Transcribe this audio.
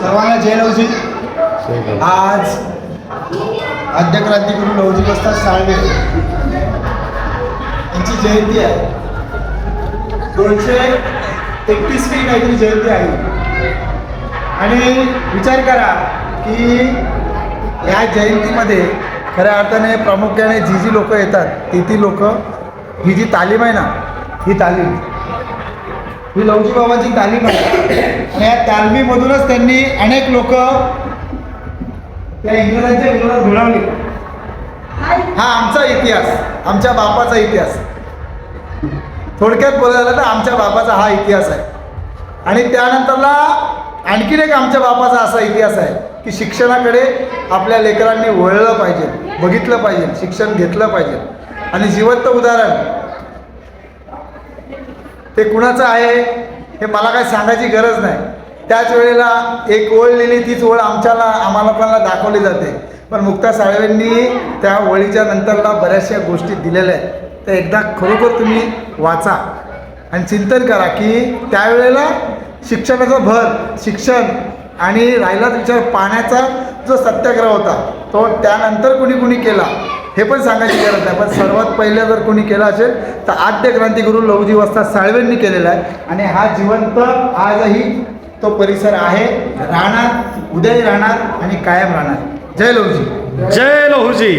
सर्वांना जय लवजी आज आद्य क्रांतिगुरु लवजी वस्ताद साळवे. यांची जयंती आहे. दोनशे एकतीसवी काहीतरी जयंती आहे. आणि विचार करा की या जयंतीमध्ये खऱ्या अर्थाने प्रामुख्याने जी जी लोक येतात ती ती लोक ही जी तालीम आहे ना ही तालीम ही लवजी बाबाची तालीम आहे. आणि या तालमीमधूनच त्यांनी अनेक लोक त्या इंग्रजांच्या विरोधात घडवली. हा आमचा इतिहास आमच्या बापाचा इतिहास. थोडक्यात बोलायला तर आमच्या बापाचा हा इतिहास आहे. आणि त्यानंतरला आणखीन एक आमच्या बापाचा असा इतिहास आहे की शिक्षणाकडे आपल्या लेकरांनी वळलं पाहिजे बघितलं पाहिजे शिक्षण घेतलं पाहिजे. आणि जिवंत उदाहरण ते कुणाचं आहे हे मला काही सांगायची गरज नाही. त्याच वेळेला एक ओळ लिहिली तीच ओळ आमच्याला आम्हाला पण दाखवली जाते. पण मुक्ता साळवेंनी त्या ओळीच्या नंतरला बऱ्याचशा गोष्टी दिलेल्या आहेत. तर एकदा खरोखर तुम्ही वाचा आणि चिंतन करा की त्यावेळेला शिक्षणाचा भर शिक्षण आणि राहिलाच विचार पाण्याचा जो सत्याग्रह होता तो त्यानंतर कुणी कुणी केला. हे पण सांगायची गरज नाही. पण सर्वात पहिलं जर कोणी केलं असेल तर आद्य क्रांतिगुरू लवजी वस्ता साळवेंनी केलेला आहे. आणि हा जिवंत आजही तो परिसर आहे. राहणार उद्याही राहणार आणि कायम राहणार. जय लवजी जय लहुजी